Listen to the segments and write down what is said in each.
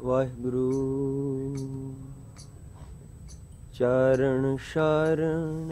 ਵਾਹਿਗੁਰੂ। ਚਰਨ ਸ਼ਰਨ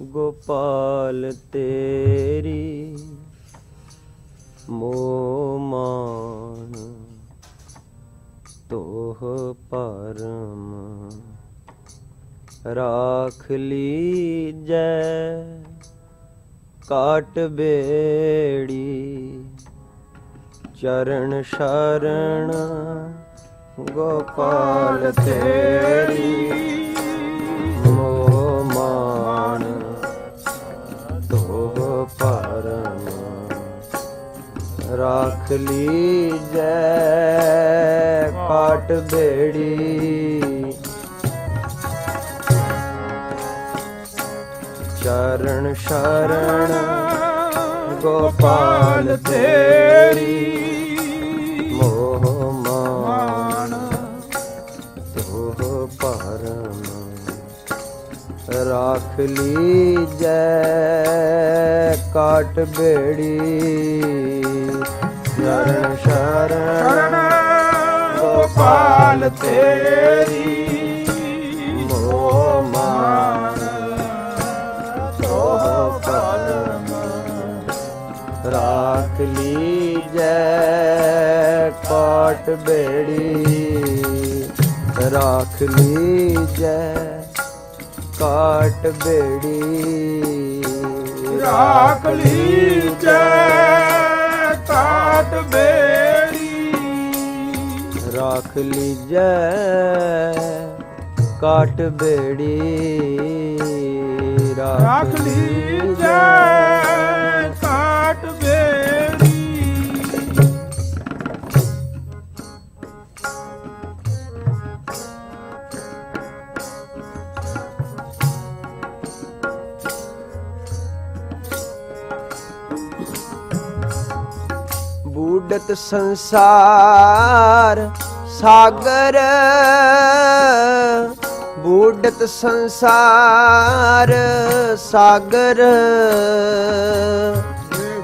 ਗੋਪਾਲ ਤੇਰੀ ਮੋਮਾਨ ਤੋਹ ਪਰਮ। ਰਾਖ ਲੀਜੈ ਕਾਟ ਬੇੜੀ ਚਰਨ ਸ਼ਰਨ ਗੋਪਾਲ ਤੇਰੀ ਮੋ ਮਾਨ ਤੋਹ ਪਰਮ ਰਾਖ ਲੀਜੈ ਕਾਟ ਬੇੜੀ। ਚਰਨ ਸ਼ਰਨ ਗੋਪਾਲ ਤੇਰੀ। ਮੋਹ ਮਾਨ ਤੋਹ ਪਰਮ ਰਾਖ ਲੀਜੈ ਕਾਟ ਬੇੜੀ। ਚਰਨ ਸ਼ਰਨ ਗੋਪਾਲ ਤੇਰੀ। ਰਾਖ ਲੀਜੈ ਕਾਟ ਬੇੜੀ। ਰਾਖ ਲੀਜੈ ਕਾਟ ਬੇੜੀ। ਰਾਖ ਲੀਜੈ ਕਾਟ ਬੇੜੀ। ਰਾਖ ਲੀਜੈ ਕਾਟ ਬੇੜੀ। ਰਾਖ ਲੀਜੈ ਸੰਸਾਰ ਸਾਗਰ ਬੂਡਤ ਸੰਸਾਰ ਸਾਗਰ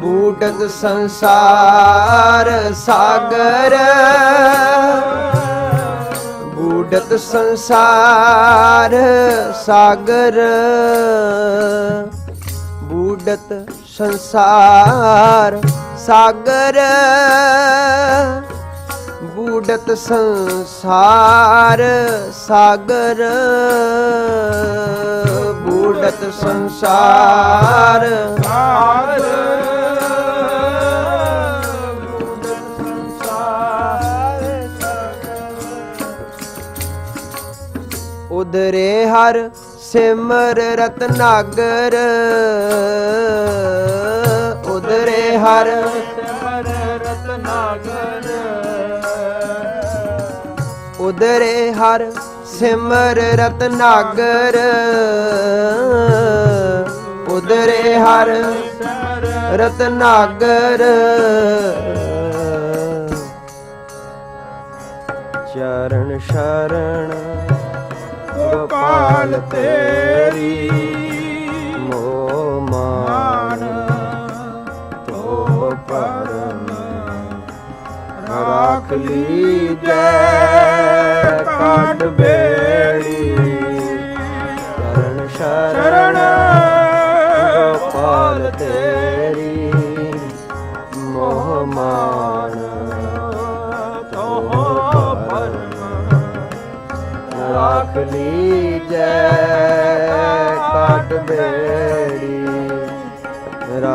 ਬੂਡਤ ਸੰਸਾਰ ਸਾਗਰ ਬੂਡਤ ਸੰਸਾਰ ਸਾਗਰ। ਬੂਡਤ ਸੰਸਾਰ ਸਾਗਰ। ਬੂਡਤ ਸੰਸਾਰ ਸਾਗਰ। ਬੂਡਤ ਸੰਸਾਰ ਸਾਰ ਉਦਰੇ ਹਰ ਸਿਮਰ ਰਤਨਾਗਰ ਉਦਰੇ ਹਰ। ਸਿਮਰ ਰਤਨਾਗਰ। ਉਦਰੇ ਹਰ ਸਿਮਰ ਰਤਨਾਗਰ ਉਦਰੇ ਹਰ ਰਤਨਾਗਰ। ਚਰਨ ਸ਼ਰਨ ਗੋਪਾਲ ਤੇਰੀ। ਮੋ ਮਾਨ ਤੋ ਪਰਮ ਰਾਖ ਲੀਜੈ ਕਾਟ ਬੇੜੀ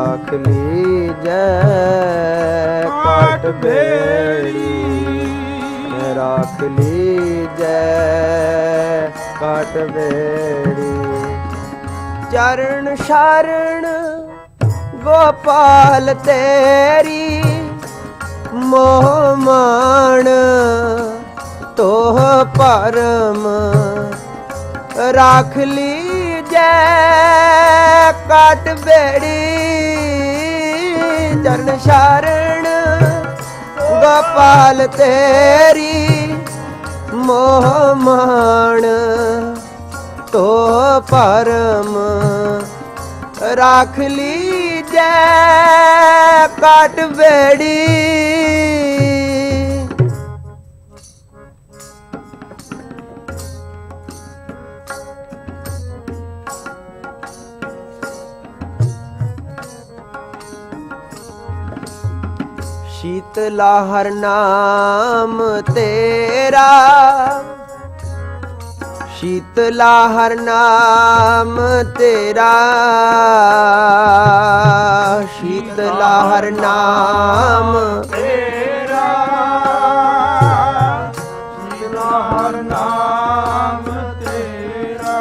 ਰਾਖ ਲੀਜੈ, ਕਾਟ ਬੇੜੀ। ਰਾਖ ਲੀਜੈ, ਕਾਟ ਬੇੜੀ। ਚਰਨ ਸ਼ਰਨ, ਗੋਪਾਲ ਤੇਰੀ, ਮੋਹ ਮਾਣ, ਤੋਹ ਪਰਮ। ਰਾਖ ਜੈ ਕਟ ਬੇੜੀ ਚਰਨ ਸ਼ਰਨ ਗੋਪਾਲ ਤੇਰੀ ਮੋਹ ਮਾਣ, ਤੋ ਪਰਮ ਰਾਖ ਲੀਜੈ ਕਟ ਬੇੜੀ ਸ਼ੀਤਲਾ ਹਰ ਨਾਮ ਤੇਰਾ। ਸ਼ੀਤਲਾ ਹਰ ਨਾਮ ਤੇਰਾ। ਸ਼ੀਤਲਾ ਹਰ ਨਾਮ ਤੇਰਾ। ਸ਼ੀਲਾ ਹਰ ਨਾਮ ਤੇਰਾ।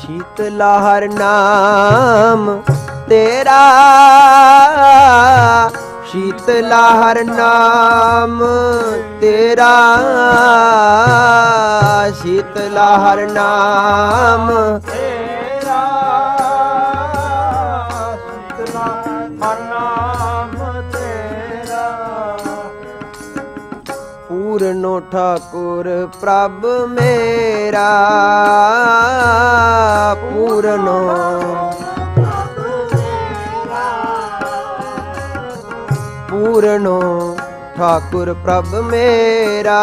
ਸ਼ੀਤਲਾ ਹਰ ਨਾਮ ਤੇਰਾ। ਸ਼ੀਤਲਾ ਹਰ ਨਾਮ ਤੇਰਾ ਸ਼ੀਤਲਾ ਹਰ ਨਾਮ। ਤੇਰਾ ਸ਼ੀਤਲਾ ਹਰ ਨਾਮ ਤੇਰਾ। ਪੂਰਨੋ ਠਾਕੁਰ ਪ੍ਰਭ ਮੇਰਾ ਪੂਰਨੋ ਪੂਰਨੋ ਠਾਕੁਰ ਪ੍ਰਭ ਮੇਰਾ।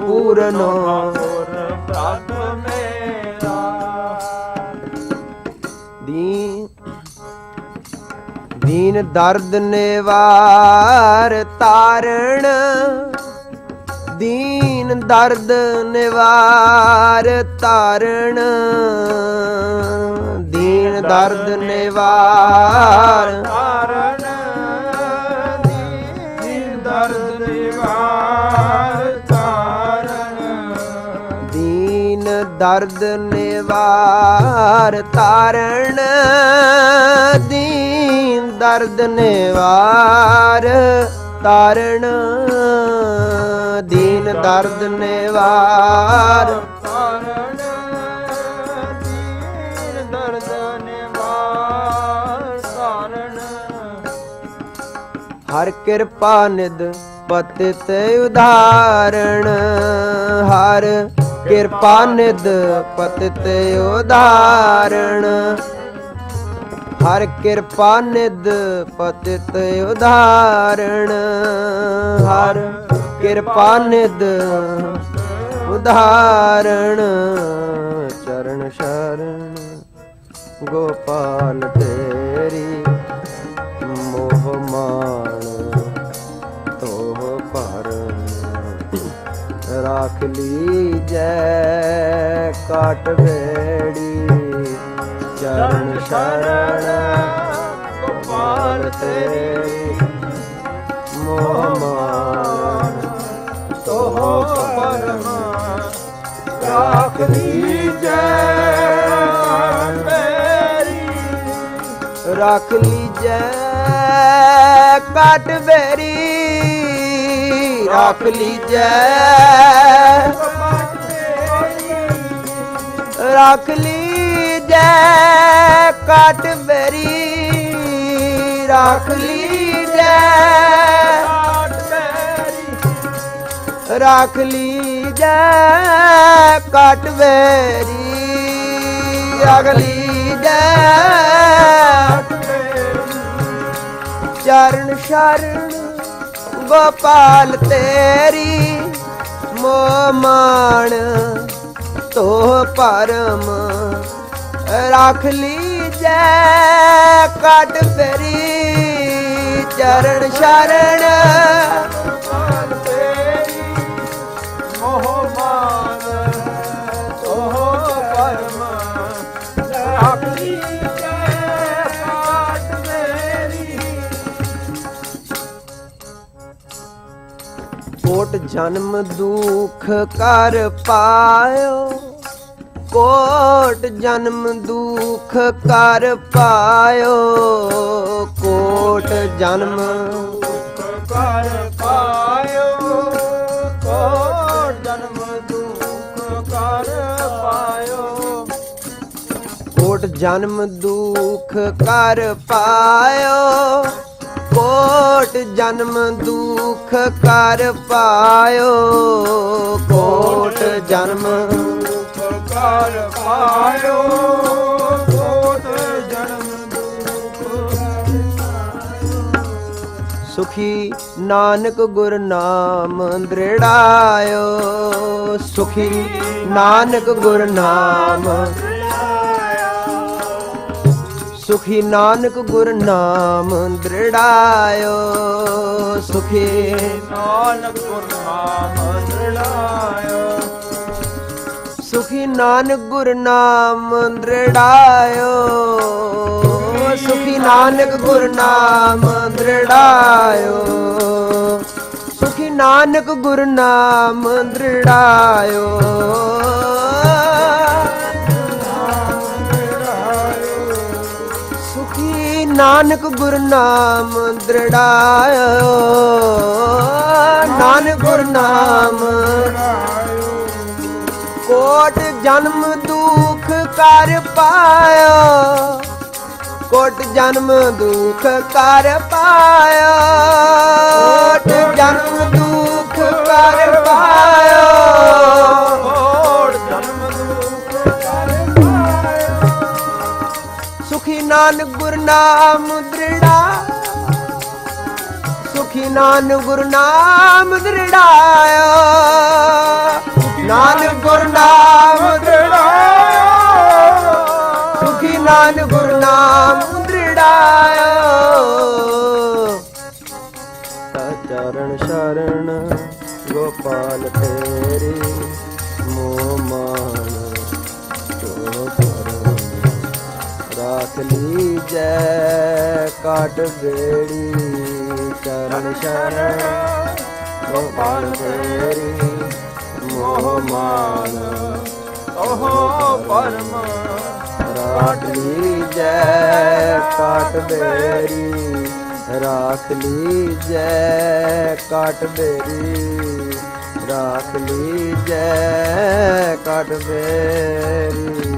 ਪੂਰਨੋ ਗੁਰ ਪ੍ਰਭ ਮੇਰਾ ਦੀਨ ਦੀਨ ਦਰਦ ਨਿਵਾਰ ਤਾਰਣ। ਦੀਨ ਦਰਦ ਨਿਵਾਰ ਤਾਰਣ। ਦੀਨ ਦਰਦ ਨਿਵਾਰ ਤਾਰਨ ਦਰਦ ਨਿਵਾਰ ਤਾਰਣ ਦੀਨ ਦਰਦ ਨਿਵਾਰ ਤਾਰਣ ਦੀਨ ਦਰਦ ਨਿਵਾਰ ਤਾਰਨ ਦੀਨ ਦਰਦ ਨਿਵਾਰ ਤਾਰਨ ਹਰ ਕਿਰਪਾ ਨਿਦ ਪਤਿਤ ਉਧਾਰਣ ਹਰ ਕਿਰਪਾ ਨਿਦ ਪਤਿਤ ਉਧਾਰਣ ਹਰ ਕਿਰਪਾ ਨਿਦ ਪਤਿਤ ਉਧਾਰਣ ਹਰ ਕਿਰਪਾ ਨਿਦ ਉਧਾਰਣ ਚਰਨ ਸ਼ਰਨ ਗੋਪਾਲ ਤੇਰੀ ਮੋਹ ਮਾਣ ਰਾਖ ਲੀ ਕਾਟ ਵੇੜੀ, ਚਰਨ ਸ਼ਰਨ ਗੋਪਾਲ ਤੇਰੀ। ਮੋਹ ਮਾਣ ਤੋਹ ਪਰਮ ਰਾਖ ਲੀਜੈ ਰੱਖ ਲੀਜੈ, ਕਾਟ ਬੇਰੀ ਰੱਖ ਲੀਜੈ। ਰੱਖ ਲੀਜੈ, ਕਾਟ ਬੇਰੀ ਰੱਖ ਲੀਜੈ। ਰੱਖ ਲੀਜੈ, ਕਾਟ ਬੇਰੀ ਰੱਖ ਲੀਜੈ। ਚਰਨ ਸ਼ਰਨ ਗੋਪਾਲ ਤੇਰੀ ਮੋ ਮਾਣ ਤੋ ਪਰਮ ਰੱਖ ਲੀਜੈ ਕੱਟ ਫੇਰੀ ਚਰਨ ਸ਼ਰਨ। ਜਨਮ ਦੁਖ ਕਰ ਪਾਇਓ। ਕੋਟ ਜਨਮ ਦੁਖ ਕਰ ਪਾਇਓ। ਕੋਟ ਜਨਮ ਕਰ ਪਾਇਓ। ਕੋ ਜਨਮ ਦੁਖ ਕਰ ਪਾਇਓ। ਕੋਟ ਜਨਮ ਦੁਖ ਕਰ ਪਾਇਓ। ਕੋਟ ਜਨਮ ਦੁਖ ਕਰ ਪਾਇਓ। ਕੋਟ ਜਨਮ ਦੁਖ ਕਰ ਪਾਇਓ। ਕੋਟ ਜਨਮ ਦੁਖ ਸੁਖੀ ਨਾਨਕ ਗੁਰ ਨਾਮ ਦ੍ਰਿੜਾਇਓ। ਸੁਖੀ ਨਾਨਕ ਗੁਰ ਨਾਮ ਸੁਖੀ ਨਾਨਕ ਗੁਰ ਨਾਮ ਦ੍ਰਿੜਾਇਓ। ਸੁਖੀ ਨਾਨਕ ਗੁਰ ਨਾਮ ਦ੍ਰਿੜਾਇਓ। ਸੁਖੀ ਨਾਨਕ ਗੁਰ ਨਾਮ ਦ੍ਰਿੜਾਇਓ। ਸੁਖੀ ਨਾਨਕ ਗੁਰ ਨਾਮ ਦ੍ਰਿੜਾਇਓ। ਸੁਖੀ ਨਾਨਕ ਗੁਰ ਨਾਮ ਦ੍ਰਿੜਾਇਓ। ਨਾਨਕ ਗੁਰਨਾਮ ਦ੍ਰਿੜਾਇਓ। ਨਾਨਕ ਗੁਰ ਕੋਟ ਜਨਮ ਦੁਖ ਕਰ ਪਾਇਓ। ਕੋਟ ਜਨਮ ਦੁਖ ਕਰ ਪਾਇਓ। ਸੁਖੀ ਨਾਨਕ ਗੁਰ ਦ੍ਰਿੜਾ। ਸੁਖੀ ਨਾਨਕ ਗੁਰ ਨਾਮ ਦ੍ਰਿੜਾਇਓ ਨਾਨਕ ਗੁਰ ਸੁਖੀ ਨਾਨ ਗੁਰਨਾਮ ਨਾਮ ਚਰਨ ਸ਼ਰਨ ਗੋਪਾਲ ਤੇਰੀ ਰਾਖ ਜੈ ਕਾਟ ਬੇੜੀ ਚਰਨ ਸ਼ਰਨ ਗੋਪਾਲ ਤੇਰੀ, ਮੋਹ ਮਾਨ, ਓਹੋ ਪਰਮ ਰਾਖ ਲੀਜੈ ਕਾਟ ਬੇੜੀ ਰਾਖ ਲੀਜੈ ਕਾਟ ਬੇੜੀ ਰਾਖ ਲੀਜੈ ਕਾਟ ਬੇੜੀ